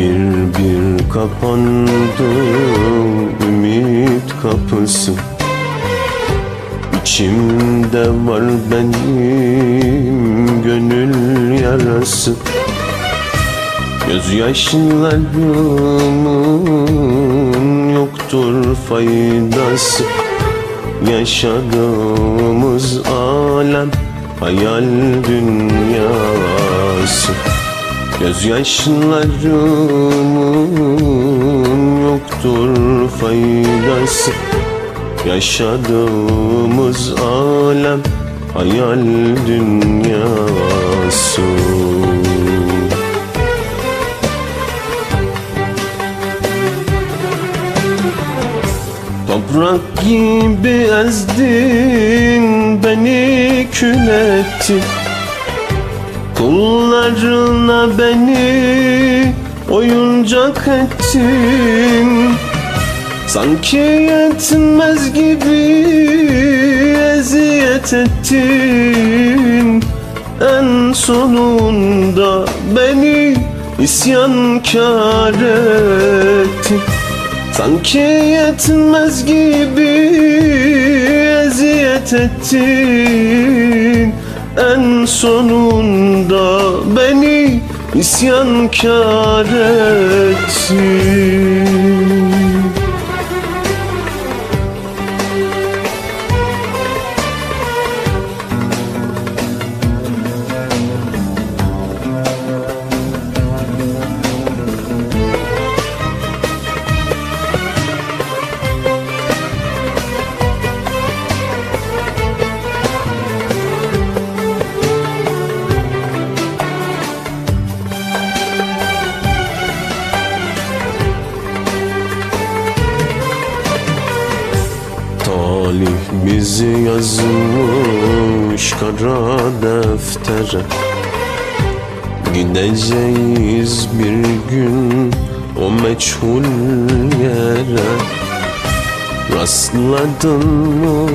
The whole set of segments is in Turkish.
Bir bir kapandı ümit kapısı. İçimde var benim gönül yarası. Gözyaşlarımın yoktur faydası. Yaşadığımız alem hayal dünyası Gözyaşlarımın yoktur faydası. Yaşadığımız alem hayal dünyası. Toprak gibi ezdin beni kül ettin Kullarına beni oyuncak ettin. Sanki yetmez gibi eziyet ettin. En sonunda beni isyankar ettin. Sanki yetmez gibi eziyet ettin En sonunda beni isyankar ettin bizi yazmış kara deftere. Gideceğiz bir gün o meçhul yere. Rastladın mı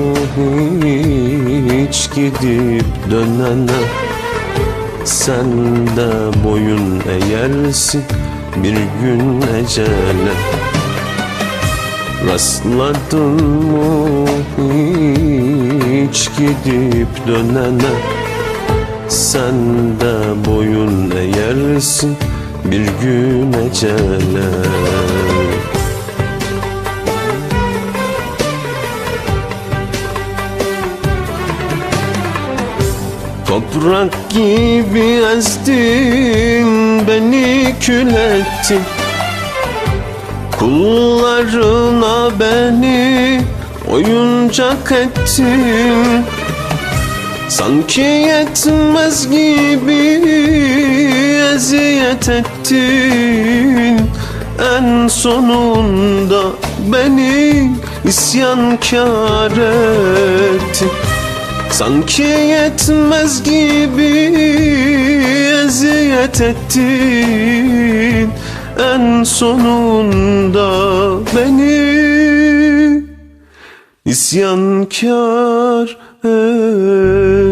hiç gidip dönene? Sen de boyun eğersin bir gün ecele Rastladın mı hiç gidip dönene. Sen de boyun eğersin bir gün ecele. Toprak gibi ezdin beni kül ettin Kullarına beni oyuncak ettin. Sanki yetmez gibi eziyet ettin. En sonunda beni isyankar ettin. Sanki yetmez gibi eziyet ettin En sonunda beni isyankar ettin